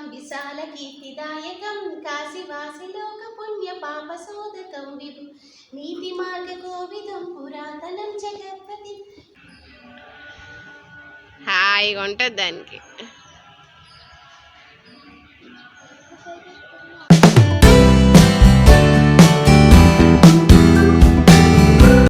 విశాల కీర్తిదాయకం కాశీవాసి లోక పుణ్య పాప సోదకం విభు. నీతి మార్గ కోవిదం పురాతనం జగత్పతి. హాయిగా ఉంటుంది దానికి.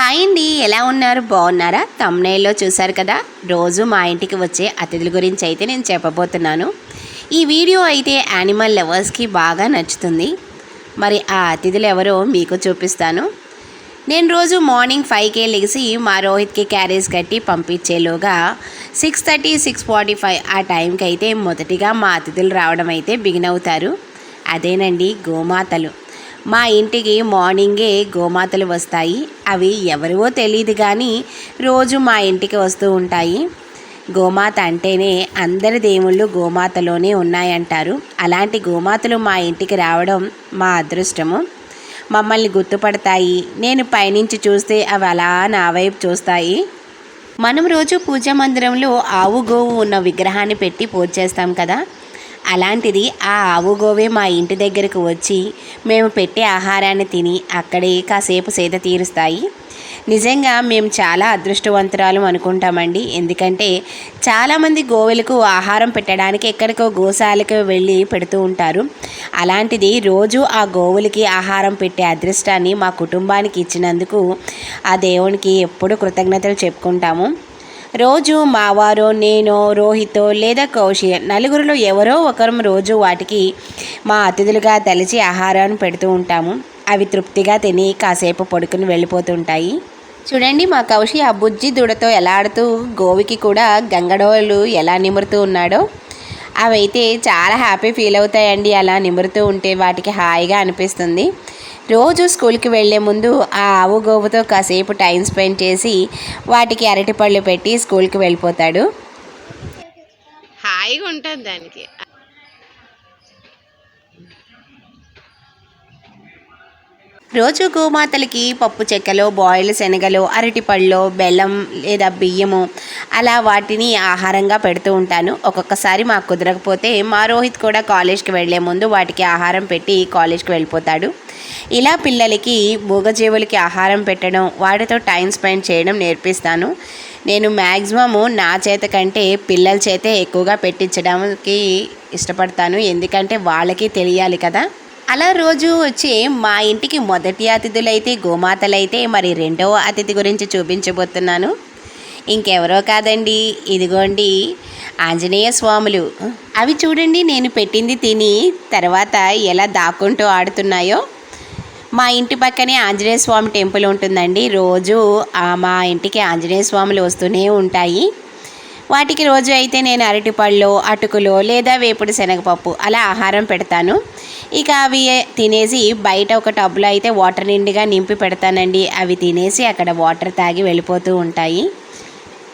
హాయ్ అండి ఎలా ఉన్నారు? బాగున్నారా? తమ్నేల్లో చూశారు కదా? రోజు మా ఇంటికి వచ్చే అతిథుల గురించి అయితే నేను చెప్పబోతున్నాను. ఈ వీడియో అయితే యానిమల్ లవర్స్కి బాగా నచ్చుతుంది. మరి ఆ అతిథులు ఎవరో మీకు చూపిస్తాను. నేను రోజు మార్నింగ్ ఫైవ్కే లెగిసి మా రోహిత్కి క్యారేజ్ కట్టి పంపించేలోగా six thirty six forty five ఆ టైంకి అయితే మొదటిగా మా అతిథులు రావడం అయితే బిగిన్ అవుతారు. అదేనండి గోమాతలు. మా ఇంటికి మార్నింగే గోమాతలు వస్తాయి. అవి ఎవరివో తెలియదు కానీ రోజు మా ఇంటికి వస్తూ ఉంటాయి. గోమాత అంటేనే అందరి దేవుళ్ళు గోమాతలోనే ఉన్నాయంటారు. అలాంటి గోమాతలు మా ఇంటికి రావడం మా అదృష్టము. మమ్మల్ని గుర్తుపడతాయి. నేను పైనుంచి చూస్తే అవి అలా నా వైపు చూస్తాయి. మనం రోజు పూజా మందిరంలో ఆవు గోవు ఉన్న విగ్రహాన్ని పెట్టి పూజ చేస్తాం కదా. అలాంటిది ఆ ఆవు గోవే మా ఇంటి దగ్గరకు వచ్చి మేము పెట్టే ఆహారాన్ని తిని అక్కడే కాసేపు సేద తీరుస్తాయి. నిజంగా మేము చాలా అదృష్టవంతురాలు అనుకుంటామండి. ఎందుకంటే చాలామంది గోవులకు ఆహారం పెట్టడానికి ఎక్కడికో గోశాలకు వెళ్ళి పెడుతూ ఉంటారు. అలాంటిది రోజు ఆ గోవులకి ఆహారం పెట్టే అదృష్టాన్ని మా కుటుంబానికి ఇచ్చినందుకు ఆ దేవునికి ఎప్పుడు కృతజ్ఞతలు చెప్పుకుంటాము. రోజు మావారో నేను రోహితో లేదా కౌశి నలుగురిలో ఎవరో ఒకరు రోజు వాటికి మా అతిథులుగా తలిచి ఆహారాన్ని పెడుతూ ఉంటాము. అవి తృప్తిగా తిని కాసేపు పడుకుని వెళ్ళిపోతుంటాయి. చూడండి మా కౌశి ఆ బుజ్జి దూడతో ఎలా ఆడుతూ గోవికి కూడా గంగడోలు ఎలా నిమురుతూ ఉన్నాడో. అవైతే చాలా హ్యాపీ ఫీల్ అవుతాయండి అలా నిమురుతూ ఉంటే వాటికి హాయిగా అనిపిస్తుంది. రోజు స్కూల్కి వెళ్ళే ముందు ఆ ఆవు గోవుతో కాసేపు టైం స్పెండ్ చేసి వాటికి అరటిపళ్ళు పెట్టి స్కూల్కి వెళ్ళిపోతాడు. హాయిగా ఉంటుంది దానికి. రోజు గోమాతలకి పప్పు చెక్కలో బాయిల్ శనగలు అరటిపళ్ళు బెల్లం లేదా బియ్యము. అలా వాటిని ఆహారంగా పెడుతూ ఉంటాను. ఒక్కొక్కసారి మాకు కుదరకపోతే మా రోహిత్ కూడా కాలేజ్కి వెళ్ళే ముందు వాటికి ఆహారం పెట్టి కాలేజ్కి వెళ్ళిపోతాడు. ఇలా పిల్లలకి మూగజీవులకి ఆహారం పెట్టడం వాటితో టైం స్పెండ్ చేయడం నేర్పిస్తాను. నేను మ్యాక్సిమము నా చేత కంటే పిల్లల చేతే ఎక్కువగా పెట్టించడానికి ఇష్టపడతాను. ఎందుకంటే వాళ్ళకి తెలియాలి కదా. అలా రోజు వచ్చి మా ఇంటికి మొదటి అతిథులైతే గోమాతలైతే మరి రెండవ అతిథి గురించి చూపించబోతున్నాను. ఇంకెవరో కాదండి. ఇదిగోండి ఆంజనేయ స్వాములు. అవి చూడండి నేను పెట్టింది తిని తర్వాత ఎలా దాక్కుంటూ ఆడుతున్నాయో. మా ఇంటి పక్కనే ఆంజనేయ స్వామి టెంపుల్ ఉంటుందండి. రోజు మా ఇంటికి ఆంజనేయ స్వాములు వస్తూనే ఉంటాయి. వాటికి రోజు అయితే నేను అరటిపళ్ళు అటుకులు లేదా వేపుడు శనగపప్పు అలా ఆహారం పెడతాను. ఇక అవి తినేసి బయట ఒక టబ్లో అయితే వాటర్ నిండుగా నింపి పెడతానండి. అవి తినేసి అక్కడ వాటర్ తాగి వెళ్ళిపోతూ ఉంటాయి.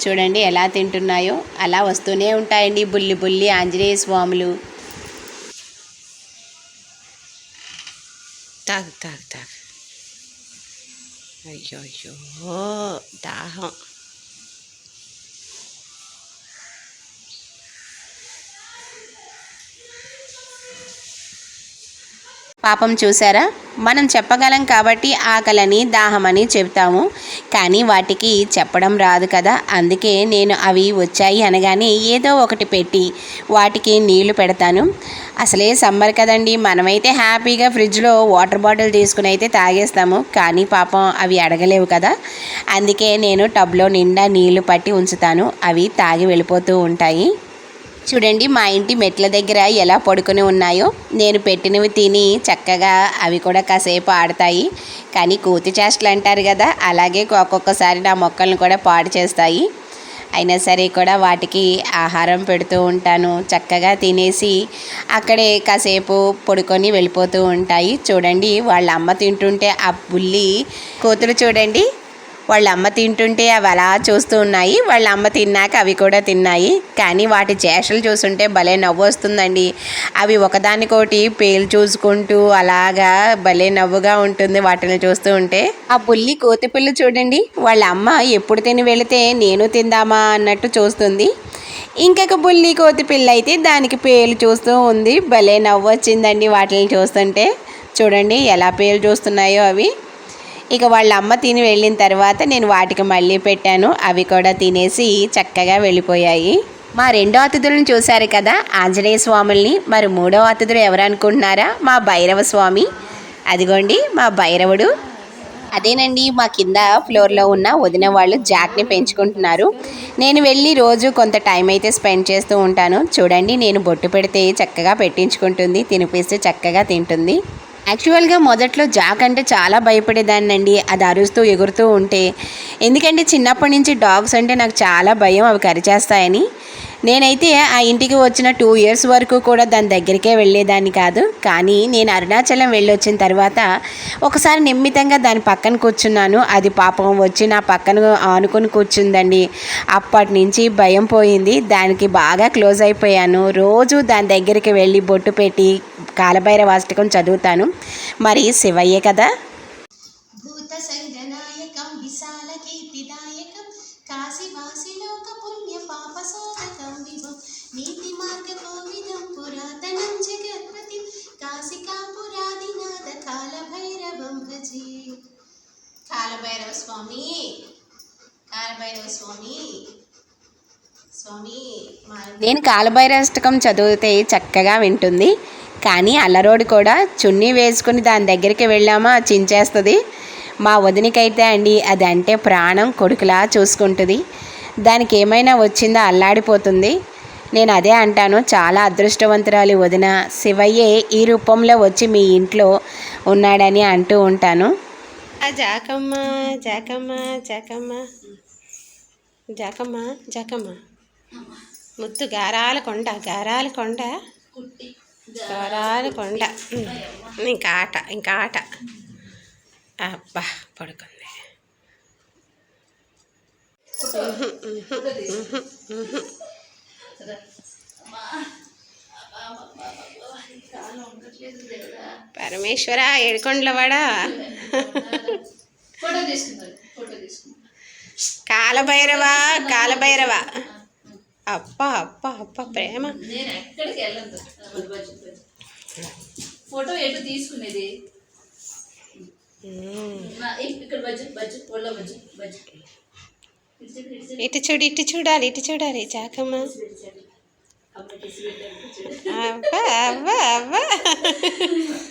చూడండి ఎలా తింటున్నాయో. అలా వస్తూనే ఉంటాయండి బుల్లి బుల్లి ఆంజనేయ స్వాములు. తాగు తాగు తాగు. అయ్యో అయ్యో దాహం. పాపం చూసారా మనం చెప్పగలం కాబట్టి ఆకలని దాహమని చెప్తాము కానీ వాటికి చెప్పడం రాదు కదా. అందుకే నేను అవి వచ్చాయి అనగానే ఏదో ఒకటి పెట్టి వాటికి నీళ్ళు పెడతాను. అసలే సమ్మర్ కదండి. మనమైతే హ్యాపీగా ఫ్రిడ్జ్లో వాటర్ బాటిల్ తీసుకుని అయితే తాగేస్తాము. కానీ పాపం అవి అడగలేవు కదా. అందుకే నేను టబ్లో నిండా నీళ్ళు పట్టి ఉంచుతాను. అవి తాగి వెళ్ళిపోతూ ఉంటాయి. చూడండి మా ఇంటి మెట్ల దగ్గర ఎలా పడుకొని ఉన్నాయో. నేను పెట్టినవి తిని చక్కగా అవి కూడా కాసేపు ఆడతాయి. కానీ కోతి చేష్టలు అంటారు కదా అలాగే ఒక్కొక్కసారి నా మొక్కలను కూడా పాడు చేస్తాయి. అయినా సరే కూడా వాటికి ఆహారం పెడుతూ ఉంటాను. చక్కగా తినేసి అక్కడే కాసేపు పడుకొని వెళ్ళిపోతూ ఉంటాయి. చూడండి వాళ్ళ అమ్మ తింటుంటే ఆ బుల్లి కూతురు చూడండి వాళ్ళ అమ్మ తింటుంటే అవి అలా చూస్తూ ఉన్నాయి. వాళ్ళ అమ్మ తిన్నాక అవి కూడా తిన్నాయి. కానీ వాటి చేష్టలు చూస్తుంటే భలే నవ్వు వస్తుందండి. అవి ఒకదానికోటి పేలు చూసుకుంటూ అలాగా భలే నవ్వుగా ఉంటుంది వాటిని చూస్తూ ఉంటే. ఆ బుల్లి కోతిపిల్ల చూడండి. వాళ్ళ అమ్మ ఎప్పుడు తిని వెళితే నేను తిందామా అన్నట్టు చూస్తుంది. ఇంకొక బుల్లి కోతి పిల్ల అయితే దానికి పేలు చూస్తూ ఉంది. భలే నవ్వు వచ్చిందండి వాటిని చూస్తుంటే. చూడండి ఎలా పేలు చూస్తున్నాయో అవి. ఇక వాళ్ళ అమ్మ తిని వెళ్ళిన తర్వాత నేను వాటికి మళ్ళీ పెట్టాను. అవి కూడా తినేసి చక్కగా వెళ్ళిపోయాయి. మా రెండో అతిథులను చూశారు కదా ఆంజనేయ స్వాముల్ని. మరి మూడో అతిథులు ఎవరు అనుకుంటున్నారా? మా భైరవ స్వామి. అదిగోండి మా భైరవుడు. అదేనండి మా కింద ఫ్లోర్లో ఉన్న వదిన వాళ్ళు జాక్ని పెంచుకుంటున్నారు. నేను వెళ్ళి రోజు కొంత టైం అయితే స్పెండ్ చేస్తూ ఉంటాను. చూడండి నేను బొట్టు పెడితే చక్కగా పెట్టించుకుంటుంది తినిపిస్తే చక్కగా తింటుంది. యాక్చువల్గా మొదట్లో జాక్ అంటే చాలా భయపడేదాన్ని అండి అది అరుస్తూ ఎగురుతూ ఉంటే. ఎందుకంటే చిన్నప్పటి నుంచి డాగ్స్ అంటే నాకు చాలా భయం అవి కరిచేస్తాయని. నేనైతే ఆ ఇంటికి వచ్చిన టూ ఇయర్స్ వరకు కూడా దాని దగ్గరికే వెళ్ళేదాన్ని కాదు. కానీ నేను అరుణాచలం వెళ్ళొచ్చిన తర్వాత ఒకసారి నిమ్మితంగా దాని పక్కన కూర్చున్నాను. అది పాపం వచ్చి నా పక్కన ఆనుకొని కూర్చుందండి. అప్పటి నుంచి భయం పోయింది. దానికి బాగా క్లోజ్ అయిపోయాను. రోజు దాని దగ్గరికి వెళ్ళి బొట్టు పెట్టి కాలభైరవాష్టకం చదువుతాను. మరి శివయ్యే కదా? భూత సంగనాయకం విశాల కీర్తిదాయకం కాశీవాసిలోక పుణ్య పాప సోదకం విభం. నీతి మార్గ కోవిదం పురాతనం జగత్పతి కాశికాపురాదినాథ కాలభైరవం భజే. కాలభైరవ స్వామి కాలభైరవ స్వామి. నేను కాలభైరాష్టకం చదివితే చక్కగా వింటుంది. కానీ అల్లరోడు కూడా చున్నీ వేసుకుని దాని దగ్గరికి వెళ్ళామా చించేస్తుంది. మా వదినకైతే అండి అది అంటే ప్రాణం కొడుకులా చూసుకుంటుంది. దానికి ఏమైనా వచ్చిందా అల్లాడిపోతుంది. నేను అదే అంటాను చాలా అదృష్టవంతురాలి వదిన. శివయ్యే ఈ రూపంలో వచ్చి మీ ఇంట్లో ఉన్నాడని అంటూ ఉంటాను. జాకమ్మ జాకమ్మ జాకమ్మ. జాకమ్మ జాకమ్మ. ముద్దు గారాల కొండ గారాల కొండ. గారాల కొండ. ఇంకా ఆట ఇంకా ఆట. అబ్బా పడుకుంది. పరమేశ్వర ఏడుకొండలవాడా కాలభైరవ కాలభైరవ. అప్ప అప్ప అప్ప ప్రేమ నేను ఎక్కడికి వెళ్ళదు ఫోటో ఎటు తీసుకునేది ఉమ్. నా- ఇ- ఇక్కడ బజ్జు బజ్జు ఒళ్ళో బజ్జు బజ్జు ఇటు చూడు, ఇటు చూడు, ఇటు చూడు ఇటు చూడాలి ఇటు చూడాలి జాకమ్మ ఇటు చూడు. అమ్మ కిస్ పెట్టాను, ఇటు చూడు. అబ్బా అబ్బా అబ్బా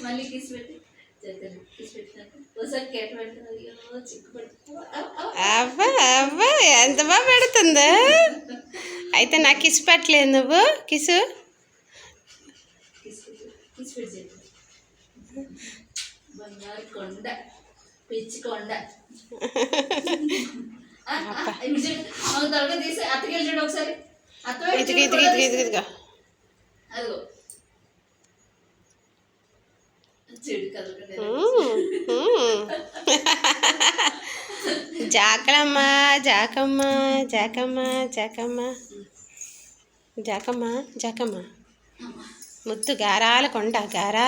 మళ్ళీ కిస్ పెట్టి అబ్బా అబ్బా ఎంత బాగా పెడుతుందా? అయితే నాకు కిస్ పెట్టలేదు నువ్వు. కిసు. కొండ పిచ్చి కొండ. త్వరగా జాకలమ్మ జాకమ్మ జాకమ్మ జాకమ్మ జాకమ్మ. జాకమ్మ ముద్దు గారాల కొండ గారా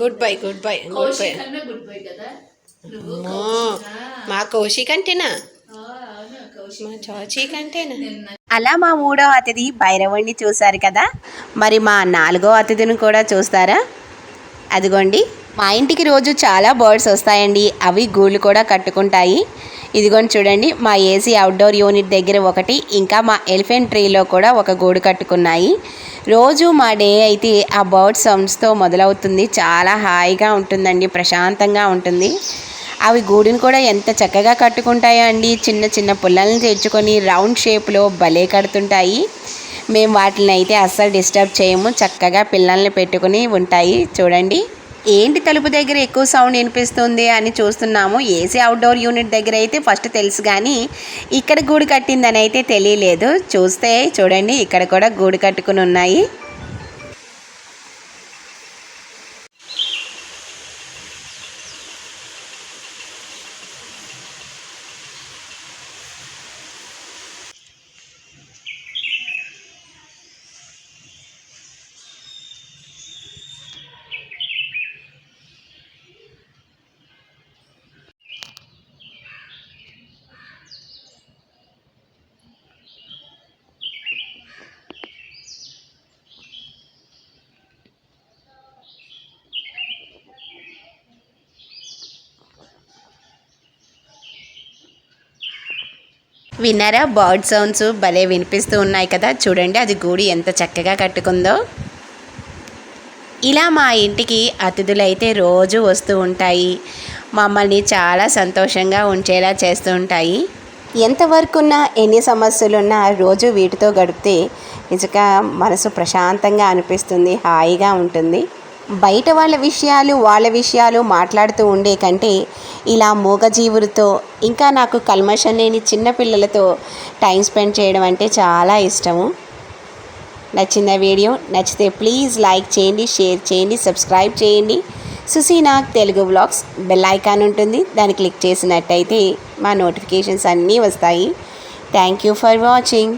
goodbye goodbye goodbye? మా కౌశిక్ అంటేనా మా చౌచీ కంటేనా? అలా మా మూడో అతిథి భైరవుణ్ణి చూశారు కదా. మరి మా నాలుగో అతిథిని కూడా చూస్తారా? అదిగోండి మా ఇంటికి రోజు చాలా బర్డ్స్ వస్తాయండి. అవి గూళ్ళు కూడా కట్టుకుంటాయి. ఇదిగోండి చూడండి మా ఏసీ అవుట్డోర్ యూనిట్ దగ్గర ఒకటి ఇంకా మా ఎలిఫెంట్ ట్రీలో కూడా ఒక గూడు కట్టుకున్నాయి. రోజు మా డే అయితే ఆ బర్డ్ సౌండ్స్తో మొదలవుతుంది. చాలా హాయిగా ఉంటుందండి ప్రశాంతంగా ఉంటుంది. అవి గూడుని కూడా ఎంత చక్కగా కట్టుకుంటాయో అండి చిన్న చిన్న పుల్లలను తెచ్చుకొని రౌండ్ షేప్లో భలే కడుతుంటాయి. మేము వాటిని అయితే అస్సలు డిస్టర్బ్ చేయము. చక్కగా పిల్లల్ని పెట్టుకుని ఉంటాయి. చూడండి. ఏంటి తలుపు దగ్గర ఎక్కువ సౌండ్ వినిపిస్తుంది అని చూస్తున్నాము. ఏసీ అవుట్డోర్ యూనిట్ దగ్గర అయితే ఫస్ట్ తెలుసు కానీ ఇక్కడ గూడు కట్టిందని అయితే తెలియలేదు. చూస్తే చూడండి ఇక్కడ కూడా గూడు కట్టుకుని ఉన్నాయి. విన్నారా? బర్డ్ సౌండ్స్ భలే వినిపిస్తూ ఉన్నాయి కదా. చూడండి అది గూడి ఎంత చక్కగా కట్టుకుందో. ఇలా మా ఇంటికి అతిథులైతే రోజు వస్తూ ఉంటాయి. మమ్మల్ని చాలా సంతోషంగా ఉంచేలా చేస్తూ ఉంటాయి. ఎంతవరకున్నా ఎన్ని సమస్యలున్నా రోజు వీటితో గడిపితే నిజంగా మనసు ప్రశాంతంగా అనిపిస్తుంది హాయిగా ఉంటుంది. బయట వాళ్ళ విషయాలు వాళ్ళ విషయాలు మాట్లాడుతూ ఉండే కంటే ఇలా మూగజీవులతో ఇంకా నాకు కల్మషం లేని చిన్నపిల్లలతో టైం స్పెండ్ చేయడం అంటే చాలా ఇష్టము. నచ్చిన వీడియో నచ్చితే ప్లీజ్ లైక్ చేయండి షేర్ చేయండి సబ్స్క్రైబ్ చేయండి. Susinag Telugu blogs bell icon ఉంటుంది. దాన్ని క్లిక్ చేసినట్టయితే మా నోటిఫికేషన్స్ అన్నీ వస్తాయి. Thank you for watching.